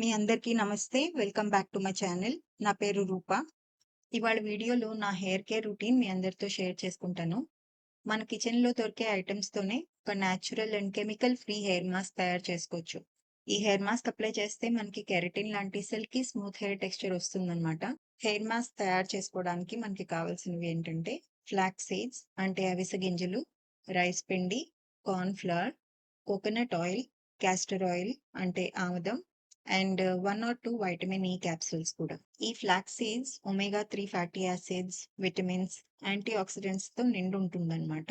మీ అందరికీ నమస్తే. Welcome back to my channel. నా పేరు రూప. ఇవాళ వీడియోలో నా హెయిర్ కేర్ రూటీన్ మీ అందరితో షేర్ చేసుకుంటాను. మన కిచెన్‌లో దొరికే ఐటమ్స్తోనే ఒక natural and chemical free hair mask తయారు చేసుకోవచ్చు. ఈ హెయిర్ మాస్క్ అప్లై చేస్తే మనకి కెరటిన్ లాంటి సిల్కీ స్మూత్ హెయిర్ టెక్స్చర్ వస్తుందన్నమాట. హెయిర్ మాస్క్ తయారు చేసుకోవడానికి మనకి కావాల్సినవి ఏంటంటే ఫ్లాక్ సీడ్స్ అంటే అవిసె గింజలు, రైస్ పిండి, corn flour, coconut oil, castor oil అంటే ఆముదం and one or two vitamin E capsules కూడా. ఈ flax seeds omega three fatty acids, vitamins, anti ఆక్సిడెంట్స్‌తో నిండి ఉంటుందన్నమాట.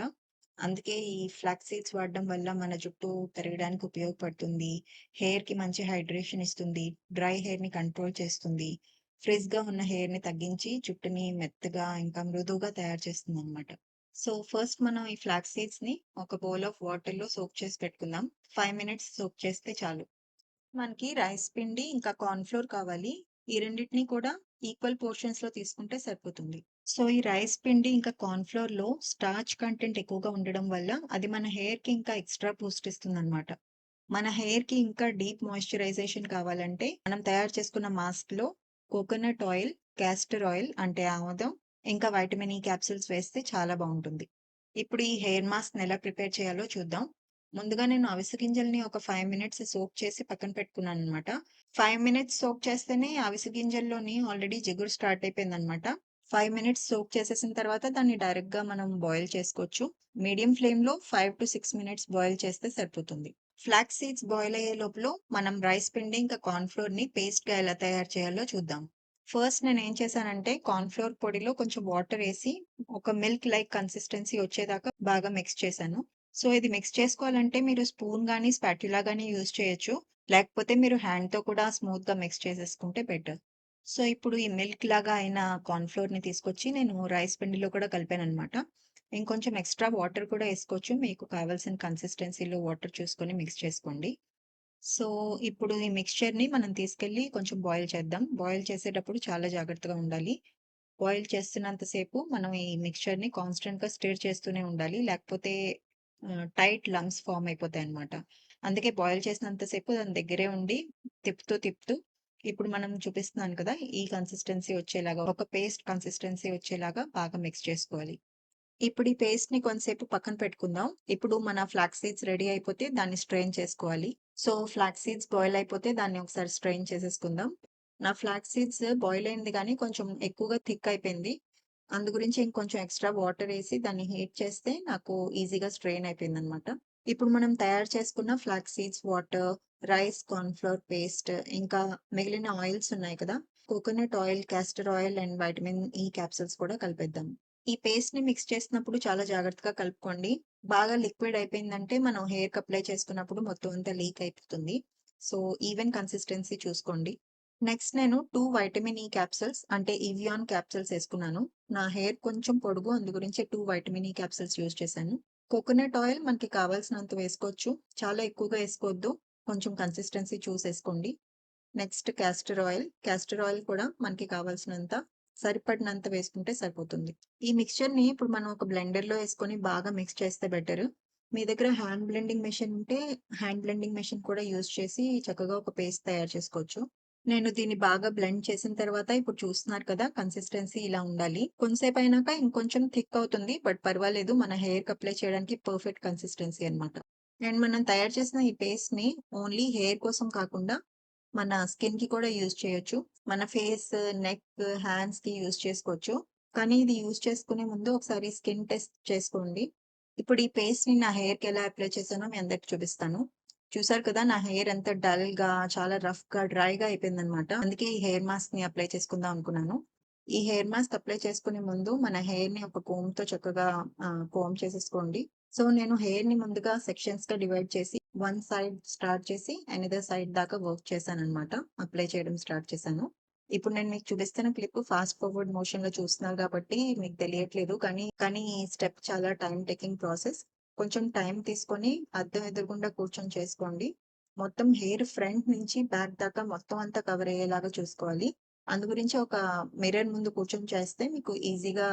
అందుకే ఈ ఫ్లాక్స్ సీడ్స్ వాడడం వల్ల మన జుట్టు పెరగడానికి ఉపయోగపడుతుంది. హెయిర్కి మంచి హైడ్రేషన్ ఇస్తుంది. డ్రై హెయిర్ని కంట్రోల్ చేస్తుంది. ఫ్రిజ్‌గా ఉన్న హెయిర్ని తగ్గించి జుట్టుని మెత్తగా ఇంకా మృదువుగా తయారు చేస్తుంది అనమాట సో, ఫస్ట్ మనం ఈ ఫ్లాక్స్ సీడ్స్ని ఒక బౌల్ ఆఫ్ వాటర్లో సోక్ చేసి పెట్టుకుందాం. ఫైవ్ మినిట్స్ సోక్ చేస్తే చాలు. మనకి రైస్ పిండి ఇంకా కార్న్ ఫ్లోర్ కావాలి. ఈ రెండిటిని కూడా ఈక్వల్ పోర్షన్స్లో తీసుకుంటే సరిపోతుంది. సో, ఈ రైస్ పిండి ఇంకా కార్న్ ఫ్లోర్‌లో స్టార్చ్ కంటెంట్ ఎక్కువగా ఉండడం వల్ల అది మన హెయిర్కి ఇంకా ఎక్స్‌ట్రా బూస్ట్ ఇస్తుందన్నమాట. మన హెయిర్కి ఇంకా డీప్ మాయిశ్చరైజేషన్ కావాలంటే మనం తయారు చేసుకున్న మాస్క్లో కోకోనట్ ఆయిల్, కాస్టర్ ఆయిల్ అంటే ఆముదం, ఇంకా వైటమిన్ ఇ క్యాప్సూల్స్ వేస్తే చాలా బాగుంటుంది ఇప్పుడు ఈ హెయిర్ మాస్క్ ఎలా ప్రిపేర్ చేయాలో చూద్దాం. ముందుగా నేను అవిసె గింజల్ని ఒక ఫైవ్ మినిట్స్ సోక్ చేసి పక్కన పెట్టుకున్నాను అనమాట ఫైవ్ మినిట్స్ సోక్ చేస్తేనే అవిసె గింజల్లోని ఆల్రెడీ జిగురు స్టార్ట్ అయిపోయింది అనమాట ఫైవ్ మినిట్స్ సోక్ చేసేసిన తర్వాత దాన్ని డైరెక్ట్గా మనం బాయిల్ చేసుకోవచ్చు. మీడియం ఫ్లేమ్లో five to six minutes boil చేస్తే సరిపోతుంది. ఫ్లాక్స్ సీడ్స్ బాయిల్ అయ్యే లోపల మనం రైస్ పిండి ఇంకా కార్న్ పేస్ట్గా ఎలా తయారు చేయాలో చూద్దాం. ఫస్ట్ నేను ఏం చేశానంటే కార్న్ ఫ్లోర్ పొడిలో కొంచెం వాటర్ వేసి ఒక మిల్క్ లైక్ కన్సిస్టెన్సీ వచ్చేదాకా బాగా మిక్స్ చేశాను. సో, ఇది మిక్స్ చేసుకోవాలంటే మీరు స్పూన్ కానీ స్పాట్యులా కానీ యూజ్ చేయొచ్చు. లేకపోతే మీరు హ్యాండ్‌తో కూడా స్మూత్‌గా మిక్స్ చేసేసుకుంటే బెటర్. సో, ఇప్పుడు ఈ మిల్క్ లాగా అయిన కార్న్ఫ్లోర్ని తీసుకొచ్చి నేను రైస్ పిండిలో కూడా కలిపాను అనమాట ఇంకొంచెం ఎక్స్‌ట్రా వాటర్ కూడా వేసుకోవచ్చు మీకు కావాల్సిన కన్సిస్టెన్సీలో వాటర్ చూసుకొని మిక్స్ చేసుకోండి. సో, ఇప్పుడు ఈ మిక్స్చర్‌ని మనం తీసుకెళ్ళి కొంచెం బాయిల్ చేద్దాం. బాయిల్ చేసేటప్పుడు చాలా జాగ్రత్తగా ఉండాలి. బాయిల్ చేస్తున్నంత సేపు మనం ఈ మిక్స్చర్‌ని కాన్స్టెంట్‌గా స్టిర్ చేస్తూనే ఉండాలి. లేకపోతే టైట్ లంప్స్ ఫార్మ్ అయిపోతాయన్నమాట. అందుకే బాయిల్ చేసినంత సేపు దాని దగ్గరే ఉండి తిప్పుతూ, తిప్పుతూ ఇప్పుడు మనం చూపిస్తున్నాను కదా! ఈ కన్సిస్టెన్సీ వచ్చేలాగా ఒక పేస్ట్ కన్సిస్టెన్సీ వచ్చేలాగా బాగా మిక్స్ చేసుకోవాలి. ఇప్పుడు ఈ పేస్ట్‌ని కొంతసేపు పక్కన పెట్టుకుందాం. ఇప్పుడు మన ఫ్లాక్స్ సీడ్స్ రెడీ అయిపోతే దాన్ని స్ట్రెయిన్ చేసుకోవాలి. సో, ఫ్లాక్స్ సీడ్స్ బాయిల్ అయిపోతే దాన్ని ఒకసారి స్ట్రెయిన్ చేసేసుకుందాం. నా ఫ్లాక్స్ సీడ్స్ బాయిల్ అయింది గానీ కొంచెం ఎక్కువగా థిక్ అయిపోయింది. అందు గురించి ఇంకొంచెం ఎక్స్‌ట్రా వాటర్ వేసి దాన్ని హీట్ చేస్తే నాకు ఈజీగా స్ట్రెయిన్ అయిపోయిందన్నమాట. ఇప్పుడు మనం తయారు చేసుకున్న flax seeds water, rice, cornflour paste ఇంకా మిగిలిన ఆయిల్స్ ఉన్నాయి కదా! Coconut oil, castor oil and vitamin E capsules కూడా కలిపేద్దాం. ఈ పేస్ట్ని మిక్స్ చేసినప్పుడు చాలా జాగ్రత్తగా కలుపుకోండి. బాగా లిక్విడ్ అయిపోయిందంటే మనం హెయిర్ అప్లై చేసుకున్నప్పుడు మొత్తం అంతా లీక్ అయిపోతుంది. సో, ఈవెన్ కన్సిస్టెన్సీ చూసుకోండి. నెక్స్ట్ నేను టూ వైటమిన్ ఈ క్యాప్సల్స్ అంటే ఇవియాన్ క్యాప్సల్స్ వేసుకున్నాను నా హెయిర్ కొంచెం పొడుగు అందు గురించి two vitamin E capsules use చేశాను. కోకోనట్ ఆయిల్ మనకి కావాల్సినంత వేసుకోవచ్చు. చాలా ఎక్కువగా వేసుకోవద్దు కొంచెం consistency చూసేసుకోండి. Next castor oil. Castor oil కూడా మనకి కావాల్సినంత సరిపడినంత వేసుకుంటే సరిపోతుంది. ఈ మిక్స్చర్‌ని ఇప్పుడు మనం ఒక బ్లెండర్‌లో వేసుకొని బాగా మిక్స్ చేస్తే బెటర్. మీ దగ్గర హ్యాండ్ బ్లెండింగ్ మెషిన్ ఉంటే హ్యాండ్ బ్లెండింగ్ మెషిన్ కూడా యూజ్ చేసి చక్కగా ఒక పేస్ట్ తయారు చేసుకోవచ్చు. నేను దీన్ని బాగా బ్లెండ్ చేసిన తర్వాత ఇప్పుడు చూస్తున్నారు కదా! కన్సిస్టెన్సీ ఇలా ఉండాలి. కొంతసేపు అయినాక ఇంకొంచెం థిక్ అవుతుంది. బట్ పర్వాలేదు మన హెయిర్ అప్లై చేయడానికి పర్ఫెక్ట్ కన్సిస్టెన్సీ అన్నమాట. అండ్ మనం తయారు చేసిన ఈ పేస్ట్ని ఓన్లీ హెయిర్ కోసం కాకుండా మన స్కిన్కి కూడా యూజ్ చేయొచ్చు. మన ఫేస్, నెక్, హ్యాండ్స్కి యూజ్ చేసుకోవచ్చు. కానీ ఇది యూజ్ చేసుకునే ముందు ఒకసారి స్కిన్ టెస్ట్ చేసుకోండి. ఇప్పుడు ఈ పేస్ట్ని నా హెయిర్కి ఎలా అప్లై చేశానో మీ అందరికి చూపిస్తాను. చూసారు కదా! నా హెయిర్ ఎంత డల్‌గా, చాలా రఫ్గా డ్రై గా అయిపోయింది అనమాట అందుకే ఈ హెయిర్ మాస్క్ని అప్లై చేసుకుందాం అనుకున్నాను. ఈ హెయిర్ మాస్క్ అప్లై చేసుకునే ముందు మన హెయిర్ని ఒక కోంబ్‌తో చక్కగా కోమ్ చేసేసుకోండి. సో, నేను హెయిర్ని ముందుగా సెక్షన్స్గా డివైడ్ చేసి వన్ సైడ్ స్టార్ట్ చేసి అనదర్ సైడ్ దాకా వర్క్ చేశాను అనమాట అప్లై చేయడం స్టార్ట్ చేశాను. ఇప్పుడు నేను మీకు చూపిస్తున్న క్లిప్ ఫాస్ట్ ఫార్వర్డ్ మోషన్‌లో చూస్తున్నారు కాబట్టి మీకు తెలియట్లేదు. కానీ, కానీ ఈ స్టెప్ చాలా టైం టేకింగ్ ప్రాసెస్. కొంచెం టైం తీసుకొని అద్దం ఎదురుగుండా కూర్చొని చేసుకోండి. మొత్తం హెయిర్ ఫ్రంట్ నుంచి బ్యాక్ దాకా మొత్తం అంతా కవర్ అయ్యేలాగా చూసుకోవాలి. అందు గురించి ఒక మిర్రర్ ముందు కూర్చొని చేస్తే మీకు ఈజీగా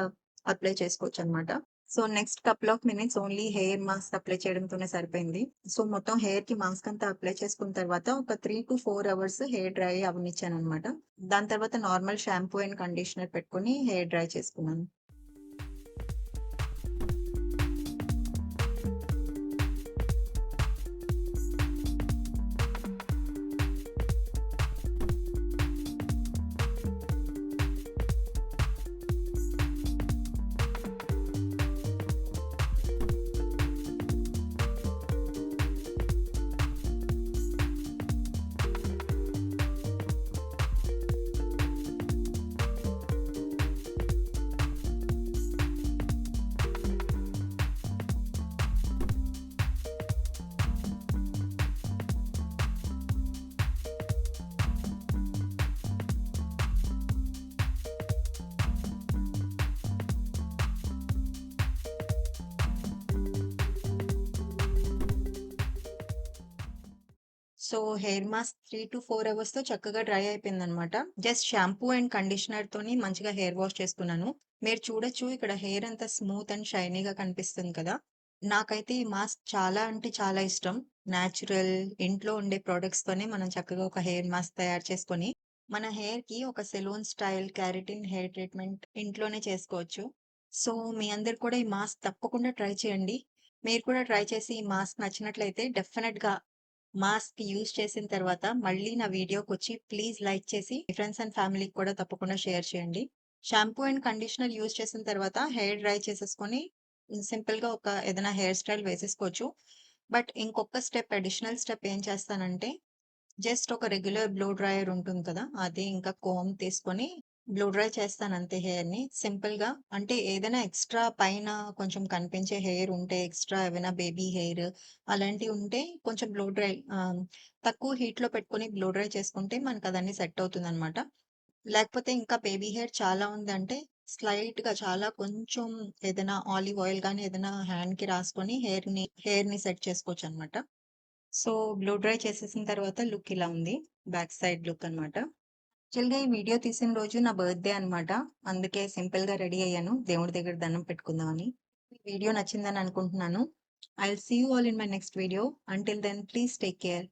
అప్లై చేసుకోవచ్చు అనమాట so next couple of minutes only hair mask apply చేయడంతోనే సరిపోయింది సో మొత్తం హెయిర్కి మాస్క్ అంతా అప్లై చేసుకున్న తర్వాత ఒక three to four hours hair dry అవనిచ్చాను అనమాట దాని తర్వాత నార్మల్ షాంపూ అండ్ కండిషనర్ పెట్టుకుని హెయిర్ డ్రై చేసుకున్నాను so hair mask three to four అవర్స్తో చక్కగా డ్రై అయిపోయింది అనమాట జస్ట్ షాంపూ అండ్ కండిషనర్ తోని మంచిగా హెయిర్ వాష్ చేసుకున్నాను మీరు చూడొచ్చు ఇక్కడ హెయిర్ అంతా స్మూత్ అండ్ షైనీగా కనిపిస్తుంది కదా. నాకైతే ఈ మాస్క్ చాలా అంటే చాలా ఇష్టం. న్యాచురల్ ఇంట్లో ఉండే ప్రోడక్ట్స్ తోనే మనం చక్కగా ఒక హెయిర్ మాస్క్ తయారు చేసుకొని మన హెయిర్కి ఒక salon style keratin hair treatment ఇంట్లోనే చేసుకోవచ్చు. సో మీ అందరు కూడా ఈ మాస్క్ తప్పకుండా ట్రై చేయండి. మీరు కూడా ట్రై చేసి ఈ మాస్క్ నచ్చినట్లయితే డెఫినెట్గా మాస్క్ యూజ్ చేసిన తర్వాత మళ్ళీ నా వీడియోకి వచ్చి ప్లీజ్ లైక్ చేసి ఫ్రెండ్స్ అండ్ ఫ్యామిలీకి కూడా తప్పకుండా షేర్ చేయండి. షాంపూ అండ్ కండిషనర్ యూజ్ చేసిన తర్వాత హెయిర్ డ్రై చేసేసుకొని సింపుల్గా ఒక ఏదైనా హెయిర్ స్టైల్ వేసేసుకోవచ్చు. బట్ ఇంకొక స్టెప్ అడిషనల్ స్టెప్ ఏం చేస్తానంటే జస్ట్ ఒక రెగ్యులర్ బ్లో డ్రయర్ ఉంటుంది కదా అది ఇంకా కోమ్ తీసుకొని బ్లూ డ్రై చేస్తాను అంతే హెయిర్ని. సింపుల్గా అంటే ఏదైనా ఎక్స్ట్రా పైన కొంచెం కనిపించే హెయిర్ ఉంటే ఎక్స్ట్రా ఏమైనా బేబీ హెయిర్ అలాంటివి ఉంటే కొంచెం బ్లూ డ్రై తక్కువ హీట్లో పెట్టుకొని బ్లూ డ్రై చేసుకుంటే మనకు అదన్నీ సెట్ అవుతుంది అనమాట లేకపోతే ఇంకా బేబీ హెయిర్ చాలా ఉంది అంటే స్లైట్గా చాలా కొంచెం ఏదైనా ఆలివ్ ఆయిల్ కానీ ఏదైనా హ్యాండ్కి రాసుకొని హెయిర్ని హెయిర్ని సెట్ చేసుకోవచ్చు అనమాట సో బ్లూ డ్రై చేసేసిన తర్వాత లుక్ ఇలా ఉంది. బ్యాక్ సైడ్ లుక్ అనమాట యాక్చువల్గా ఈ వీడియో తీసిన రోజు నా బర్త్డే అనమాట అందుకే సింపుల్గా రెడీ అయ్యాను. దేవుడి దగ్గర దండం పెట్టుకుందామని. ఈ వీడియో నచ్చిందని అనుకుంటున్నాను. I see you all in my next video until then please take care